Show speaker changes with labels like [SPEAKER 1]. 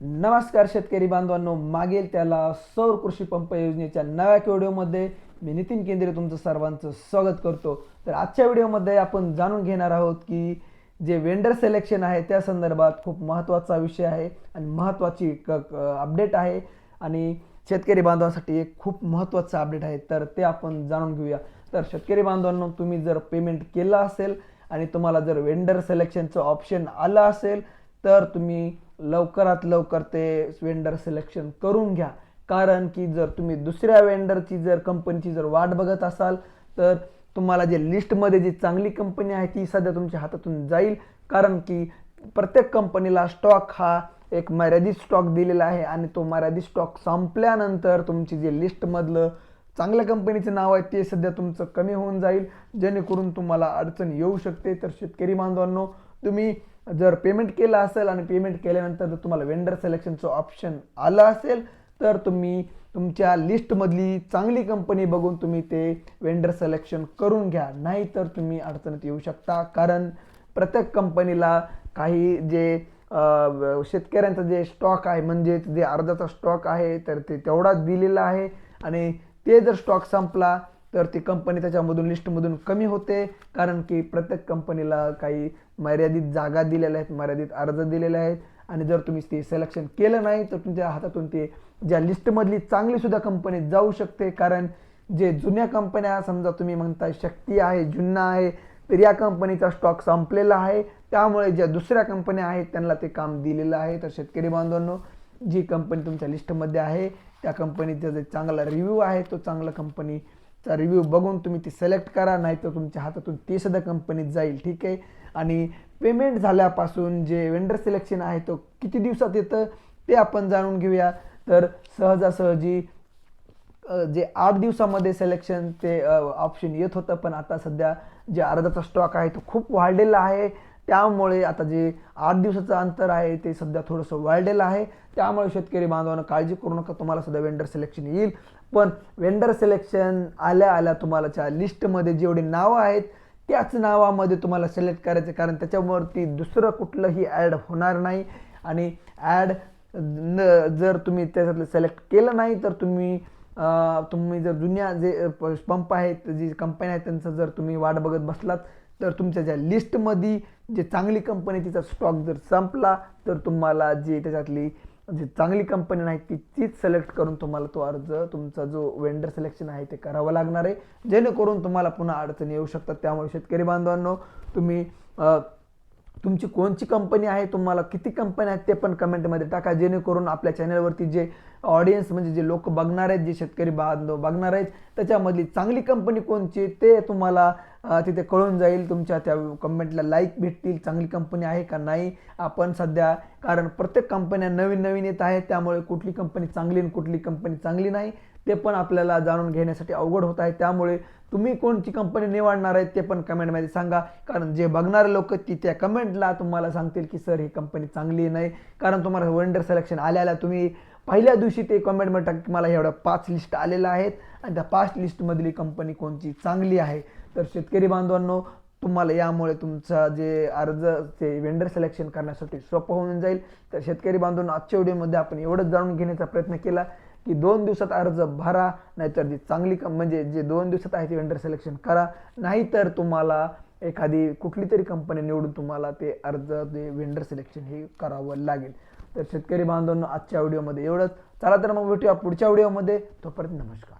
[SPEAKER 1] नमस्कार शेतकरी बांधवांनो मागील त्याला सौर कृषी पंप योजनेच्या नव्या व्हिडिओमध्ये मी नितीन केंद्रे तुमचं सर्वांचं स्वागत करतो. तर आजच्या व्हिडिओमध्ये आपण जाणून घेणार आहोत की जे वेंडर सिलेक्शन आहे त्या संदर्भात खूप महत्त्वाचा विषय आहे आणि महत्त्वाची अपडेट आहे आणि शेतकरी बांधवांसाठी एक खूप महत्त्वाचं अपडेट आहे तर ते आपण जाणून घेऊया. तर शेतकरी बांधवांनो तुम्ही जर पेमेंट केलं असेल आणि तुम्हाला जर वेंडर सिलेक्शनचं ऑप्शन आलं असेल तर तुम्ही लवकरात लवकर ते वेंडर सिलेक्शन करून घ्या. कारण की जर तुम्ही दुसऱ्या वेंडरची जर कंपनीची जर वाट बघत असाल तर तुम्हाला जे लिस्टमध्ये जी चांगली कंपनी आहे ती सध्या तुमच्या हातातून जाईल. कारण की प्रत्येक कंपनीला स्टॉक हा एक मर्यादित स्टॉक दिलेला आहे आणि तो मर्यादित स्टॉक संपल्यानंतर तुमची जे लिस्टमधलं चांगल्या कंपनीचं नाव आहे ते सध्या तुमचं कमी होऊन जाईल. जेणेकरून तुम्हाला अडचण येऊ शकते. तर शेतकरी बांधवांनो तुम्ही जर पेमेंट केलं असेल आणि पेमेंट केल्यानंतर जर तुम्हाला वेंडर सिलेक्शनचं ऑप्शन आलं असेल तर तुम्ही तुमच्या लिस्टमधली चांगली कंपनी बघून तुम्ही ते वेंडर सिलेक्शन करून घ्या. नाहीतर तुम्ही अडचणीत येऊ शकता. कारण प्रत्येक कंपनीला काही जे शेतकऱ्यांचं शेतकऱ्यांचा जे स्टॉक आहे म्हणजेच जे अर्धाचा स्टॉक आहे तर ते तेवढाच दिलेला आहे. आणि ते जर स्टॉक संपला तर ती कंपनी त्याच्यामधून लिस्टमधून कमी होते कारण की प्रत्येक कंपनीला काही मर्यादित जागा दिलेल्या आहेत मर्यादित अर्ज दिलेले आहेत. आणि जर तुम्ही ते सिलेक्शन केलं नाही तर तुमच्या हातातून ते ज्या लिस्टमधली चांगलीसुद्धा कंपनी जाऊ शकते. कारण जे जुन्या कंपन्या समजा तुम्ही म्हणता शक्ती आहे जुन्ना आहे तर या कंपनीचा स्टॉक संपलेला आहे. त्यामुळे ज्या दुसऱ्या कंपन्या आहेत त्यांना ते काम दिलेलं आहे. तर शेतकरी बांधवांनो जी कंपनी तुमच्या लिस्टमध्ये आहे त्या कंपनीचा जे चांगला रिव्ह्यू आहे तो चांगला चा रिव्ह्यू बघून तुम्ही ती सिलेक्ट करा नाही तर तुमच्या हातातून ती सुद्धा कंपनीत जाईल ठीक आहे? आणि पेमेंट झाल्यापासून जे वेंडर सिलेक्शन आहे तो किती दिवसात येतं ते आपण जाणून घेऊया. तर सहजासहजी जे आठ दिवसामध्ये सिलेक्शन ते ऑप्शन येत होतं पण आता सध्या जे अर्धाचा स्टॉक आहे तो खूप वाढलेला आहे. त्यामुळे आता जे आठ दिवसाचं अंतर आहे ते सध्या थोडंसं वाढलेलं आहे. त्यामुळे शेतकरी बांधवांना काळजी करू नका तुम्हाला सध्या वेंडर सिलेक्शन येईल. पण वेंडर सिलेक्शन आल्या आल्या तुम्हाला त्या लिस्टमध्ये जेवढे नावं आहेत त्याच नावामध्ये तुम्हाला सिलेक्ट करायचं कारण त्याच्यावरती दुसरं कुठलंही ॲड होणार नाही. आणि ॲड न जर तुम्ही त्याच्यातलं सिलेक्ट केलं नाही तर तुम्ही तुम्ही जर जुन्या जे पंप आहेत जी कंपन्या आहेत त्यांचं जर तुम्ही वाट बघत बसलात तर तुमच्या ज्या लिस्टमध्ये जे चांगली कंपनी तिचा स्टॉक जर संपला तर तुम्हाला जी त्याच्यातली जी चांगली कंपनी नाही ती तीच सिलेक्ट करून तुम्हाला तो अर्ज तुमचा जो वेंडर सिलेक्शन आहे ते करावं लागणार आहे. जेणेकरून तुम्हाला पुन्हा अडचणी येऊ शकतात. त्यामुळे शेतकरी बांधवांनो तुम्ही तुमची कोणची कंपनी आहे तुम्हाला किती कंपनी आहेत ते पण कमेंटमध्ये टाका जेणेकरून आपल्या चॅनलवरती जे ऑडियन्स म्हणजे जे लोक बघणार आहेत जे शेतकरी बांधव बघणार आहेत त्याच्यामधली चांगली कंपनी कोणची ते तुम्हाला तिथे कळून जाईल. तुमच्या त्या कमेंटला लाईक भेटतील चांगली कंपनी आहे का नाही. आपण सध्या कारण प्रत्येक कंपन्या नवीन नवीन येत आहेत त्यामुळे कुठली कंपनी चांगली आणि कुठली कंपनी चांगली नाही. ते पण आपल्याला जाणून घेण्यासाठी अवघड होत आहे. त्यामुळे तुम्ही कोणती कंपनी निवडणार आहेत ते पण कमेंटमध्ये सांगा. कारण जे बघणारे लोक ती त्या कमेंटला तुम्हाला सांगतील की सर ही कंपनी चांगली नाही. कारण तुम्हाला वेंडर सिलेक्शन आल्याला तुम्ही पहिल्या दिवशी ते कमेंटमध्ये टाक की मला एवढ्या पाच लिस्ट आलेल्या आहेत आणि त्या पाच लिस्टमधली कंपनी कोणती चांगली आहे? तर शेतकरी बांधवांनो तुम्हाला यामुळे तुमचा जे अर्ज ते वेंडर सिलेक्शन करण्यासाठी सोपं होऊन जाईल. तर शेतकरी बांधवांनो आजच्या व्हिडिओमध्ये आपण एवढंच जाणून घेण्याचा प्रयत्न केला. की दोन दिवसात अर्ज भरा नाहीतर जी चांगली कं म्हणजे जे दोन दिवसात आहे ते वेंडर सिलेक्शन करा. नाहीतर तुम्हाला एखादी कुठली तरी कंपनी निवडून तुम्हाला ते अर्ज ते वेंडर सिलेक्शन हे करावं लागेल. तर शेतकरी बांधवांना आजच्या व्हिडिओमध्ये एवढंच. चला तर मग भेटूया पुढच्या व्हिडिओमध्ये तोपर्यंत नमस्कार.